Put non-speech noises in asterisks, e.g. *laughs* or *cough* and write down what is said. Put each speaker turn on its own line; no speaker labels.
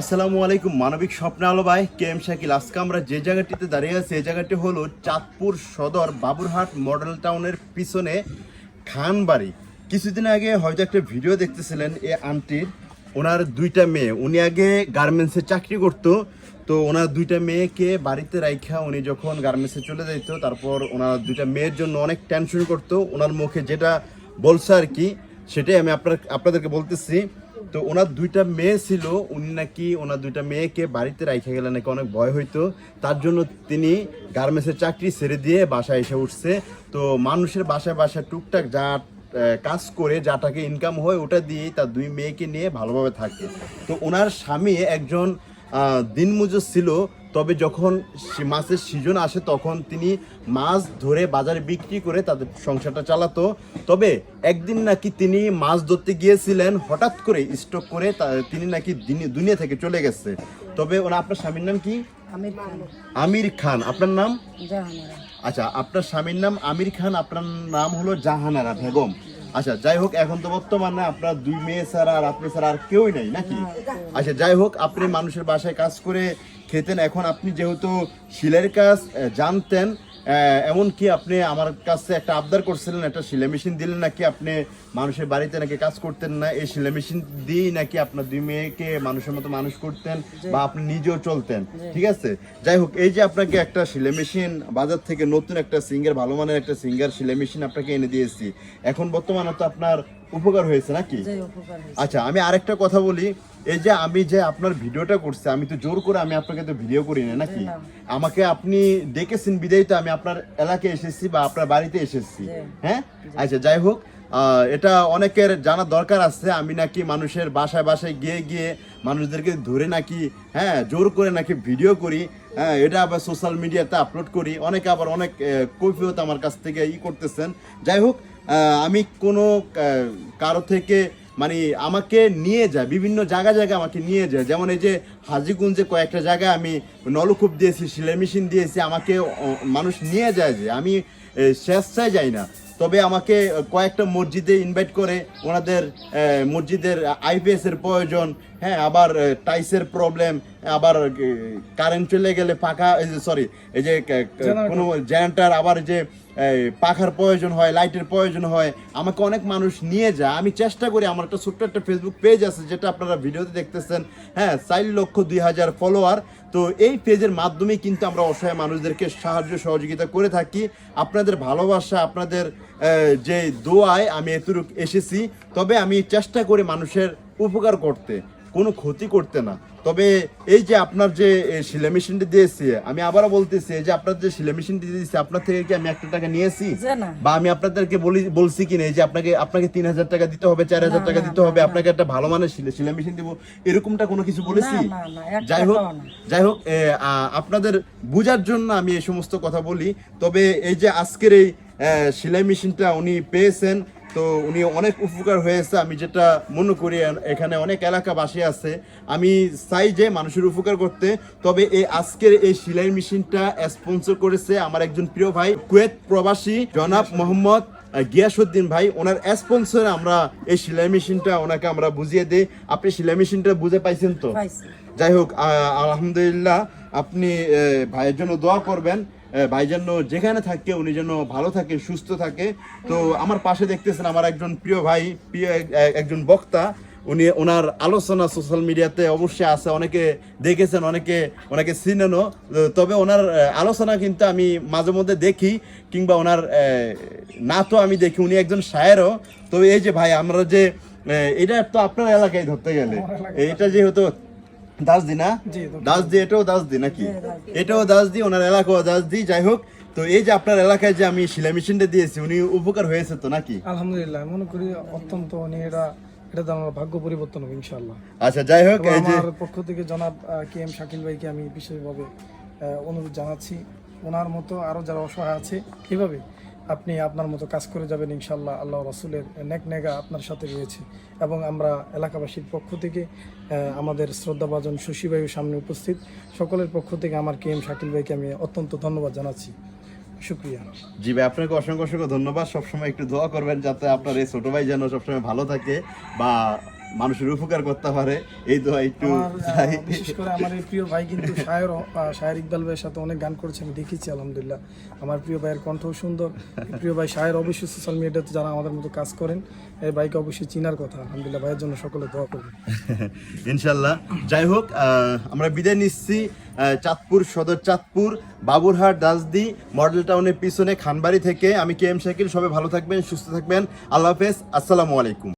আসসালামু আলাইকুম, মানবিক স্বপ্ন আলো ভাই কে এম শাকিল। আজকে আমরা যে জায়গাটিতে দাঁড়িয়ে আছি, এই জায়গাটি হলো চাঁদপুর সদর বাবুরহাট মডেল টাউনের পিছনে খানবাড়ি। কিছুদিন আগে হয়তো একটা ভিডিও দেখতেছিলেন এ আন্টির, ওনার দুইটা মেয়ে। উনি আগে গার্মেন্টসে চাকরি করতো, তো ওনার দুইটা মেয়েকে বাড়িতে রাইখা উনি যখন গার্মেন্টসে চলে যাইতো, তারপর ওনার দুইটা মেয়ের জন্য অনেক টেনশন করতো। ওনার মুখে যেটা বলছে আর কি, সেটাই আমি আপনার আপনাদেরকে বলতেছি। তো ওনার দুইটা মেয়ে ছিল, উনি নাকি ওনার দুইটা মেয়েকে বাড়িতে রাইখে গেলে নাকি অনেক ভয় হইতো। তার জন্য তিনি গার্মেন্টসের চাকরি ছেড়ে দিয়ে বাসায় এসে উঠছে। তো মানুষের বাসায় বাসায় টুকটাক যা কাজ করে, যা টাকা ইনকাম হয়, ওটা দিয়েই তার দুই মেয়েকে নিয়ে ভালোভাবে থাকে। তো ওনার স্বামী একজন দিনমজুর ছিল তবে যখন মাছের সিজন আসে তখন তিনি মাছ ধরে বাজারে বিক্রি করে তাদের সংসারটা চালাতো। তবে একদিন নাকি তিনি মাছ ধরতে গিয়েছিলেন হঠাৎ করে স্টক করে তিনি নাকি দিনি- দুনিয়া থেকে চলে গেছে। তবে ওনা আপনার স্বামীর নাম কি?
আমির খান।
আপনার নাম? আচ্ছা আপনার স্বামীর নাম আমির খান আপনার নাম হলো জাহানারা বেগম। আচ্ছা যাই হোক এখন তো বর্তমানে আপনার দুই মেয়ে ছাড়া আর আপনি ছাড়া আর কেউই নাই নাকি? আচ্ছা যাই হোক আপনি মানুষের বাসায় কাজ করে খেতেন। এখন আপনি যেহেতু শিলের কাজ জানতেন এমনকি আপনি আমার কাছে একটা আবদার করছিলেন একটা সিলাই মেশিন দিলেন নাকি আপনি মানুষের বাড়িতে নাকি কাজ করতেন না এই সিলাই মেশিন দিয়েই নাকি আপনার দুই মেয়েকে মানুষের মতো মানুষ করতেন বা আপনি নিজেও চলতেন ঠিক আছে? যাই হোক এই যে আপনাকে একটা সিলাই মেশিন বাজার থেকে নতুন একটা সিঙ্গার ভালো মানের একটা সিঙ্গার সিলাই মেশিন আপনাকে এনে দিয়েছি। এখন বর্তমানে তো আপনার উপকার হয়েছে নাকি? আচ্ছা আমি আরেকটা কথা বলি। এই যে আমি যে আপনার ভিডিওটা করছি আমি তো জোর করে আমি আপনাকে তো ভিডিও করি না নাকি? আমাকে আপনি ডেকেছেন বিদায় তো আমি আপনার এলাকায় এসেছি বা আপনার বাড়িতে এসেছি। হ্যাঁ? আচ্ছা যাই হোক এটা অনেকের জানা দরকার আছে। আমি নাকি মানুষের বাসায় বাসায় গিয়ে গিয়ে মানুষদেরকে ধরে নাকি হ্যাঁ জোর করে নাকি ভিডিও করি। হ্যাঁ এটা আবার সোশ্যাল মিডিয়াতে আপলোড করি। অনেকে আবার অনেক কৈফিয়ত আমার কাছ থেকে ই করতেছেন। যাই হোক আমি কোনো কারও থেকে মানে আমাকে নিয়ে যায়, বিভিন্ন জায়গা জায়গায় আমাকে নিয়ে যায়। যেমন এই যে হাজিগঞ্জে কয়েকটা জায়গায় আমি নলকূপ দিয়েছি, সিলাই মেশিন দিয়েছি, আমাকে মানুষ নিয়ে যায় যে, আমি স্বেচ্ছায় যাই না। তবে আমাকে কয়েকটা মসজিদে ইনভাইট করে, ওনাদের মসজিদের আইপিএস এর প্রয়োজন হ্যাঁ আবার টাইসের প্রবলেম আবার কারেন্ট চলে গেলে পাখা এই যে সরি এই যে কোনো জেনারেটার আবার যে পাখার প্রয়োজন হয় লাইটের প্রয়োজন হয় আমাকে অনেক মানুষ নিয়ে যায়। আমি চেষ্টা করি আমার একটা ছোট্ট একটা ফেসবুক পেজ আছে যেটা আপনারা ভিডিওতে দেখতেছেন। হ্যাঁ চার লক্ষ দুই হাজার ফলোয়ার তো এই পেজের মাধ্যমে কিন্তু আমরা অসহায় মানুষদেরকে সাহায্য সহযোগিতা করে থাকি। আপনাদের ভালোবাসা আপনাদের যে দোয়ায় আমি এতটুকু এসেছি। তবে আমি চেষ্টা করি মানুষের উপকার করতে। কোনো ক্ষতি করতে না। তবে এই যে আপনার যে সিলাই মেশিনটি দিয়েছি আমি আবারও বলতেছি যে আপনার যে সিলাই মেশিনটি দিয়েছি আপনার থেকে কি আমি একটা টাকা নিয়েছি? বা আমি আপনাদেরকে বলি বলছি কি না যে আপনাকে আপনাকে তিন হাজার টাকা দিতে হবে চার হাজার টাকা দিতে হবে আপনাকে একটা ভালো মানের সিলাই সিলাই মেশিন দিব এরকমটা কোনো কিছু বলেছি? যাই হোক যাই হোক আপনাদের বোঝার জন্য আমি এই সমস্ত কথা বলি। তবে এই যে আজকের এই সেলাই মেশিনটা উনি পেয়েছেন তো উনি অনেক উপকার হয়েছে। আমি যেটা মনে করি এখানে অনেক এলাকাবাসী আছে। আমি চাই যে মানুষের উপকার করতে। তবে এই আজকের এই সেলাই মেশিনটা স্পন্সর করেছে আমার একজন প্রিয় ভাই কুয়েত প্রবাসী জনাব মোহাম্মদ গিয়াসুদ্দিন ভাই। ওনার স্পন্সরে আমরা এই সেলাই মেশিনটা ওনাকে আমরা বুঝিয়ে দিই। আপনি সেলাই মেশিনটা বুঝে পাইছেন তো? যাই হোক আলহামদুলিল্লাহ আপনি ভাইয়ের জন্য দোয়া করবেন। ভাই যেন যেখানে থাকে উনি যেন ভালো থাকে সুস্থ থাকে। তো আমার পাশে দেখতেছেন আমার একজন প্রিয় ভাই প্রিয় এক- এক- একজন বক্তা। উনি ওনার আলোচনা সোশ্যাল মিডিয়াতে অবশ্যই আছে অনেকে দেখেছেন অনেকে অনেকে চিনেনও। তবে ওনার আলোচনা কিন্তু আমি মাঝে মধ্যে দেখি কিংবা ওনার না তো আমি দেখি উনি একজন শায়েরও। তো এই যে ভাই আমরা যে এটা তো আপনার এলাকায় ধরতে গেলে। এটা যেহেতু দাসদি না? দাসদি এটাও দাসদি নাকি? এটাও দাসদি ওনার এলাকাও দাসদি যাই হোক। তো এই যে আপনার এলাকায় যে আমি সেলাই মেশিনটা দিয়েছি উনি উপকার হয়েছে তো নাকি?
আলহামদুলিল্লাহ মনে করি অত্যন্ত উনি এটা এটা আমার ভাগ্য পরিবর্তন হবে ইনশাল্লাহ
আচ্ছা যাই হোক এই যে
পক্ষ থেকে জনাব কে এম শাকিল ভাইকে আমি বিশেষভাবে অনুরোধ জানাচ্ছি। ওনার মতো আরও যারা অসহায় আছে এভাবে আপনি আপনার মতো কাজ করে যাবেন ইনশাল্লাহ আল্লাহ রাসুলের নেক নেগা আপনার সাথে রয়েছে। এবং আমরা এলাকাবাসীর পক্ষ থেকে আমাদের শ্রদ্ধাভাজন শশী ভাইয়ের সামনে উপস্থিত। সকলের পক্ষ থেকে আমার কে এম শাকিল ভাইকে আমি অত্যন্ত ধন্যবাদ জানাচ্ছি। শুক্রিয়া।
জি ভাই, আপনাকে অসংখ্য অসংখ্য ধন্যবাদ। সবসময় একটু দোয়া করবেন যাতে আপনার এই ছোট ভাই যেন সবসময় ভালো থাকে বা মানুষের উপকার করতে পারে। এই দোয়া একটু।
বিশেষ করে আমার এই প্রিয় ভাই কিন্তু *laughs* শায়ের শায়ের ইকবাল ভাইয়ের সাথে অনেক গান করেছে আমি দেখেছি আলহামদুলিল্লাহ। আমার প্রিয় ভাইয়ের কণ্ঠও সুন্দর। *laughs* প্রিয় ভাই শায়ের অবশ্যই সোশ্যাল মিডিয়াতে যারা আমাদের মতো কাজ করেন এই ভাইকে অবশ্যই চিনার কথা। আলহামদুলিল্লাহ ভাইয়ের জন্য সকলে দোয়া করবেন। *laughs*
ইনশাল্লাহ যাই হোক আমরা বিদায় নিচ্ছি চাঁদপুর সদর চাঁদপুর বাবুরহাট দাসদি মডেল টাউনের পিছনে খানবাড়ি থেকে। আমি কে এম শাকিল সবাই ভালো থাকবেন সুস্থ থাকবেন। আল্লাহ হাফেজ আসসালামু আলাইকুম।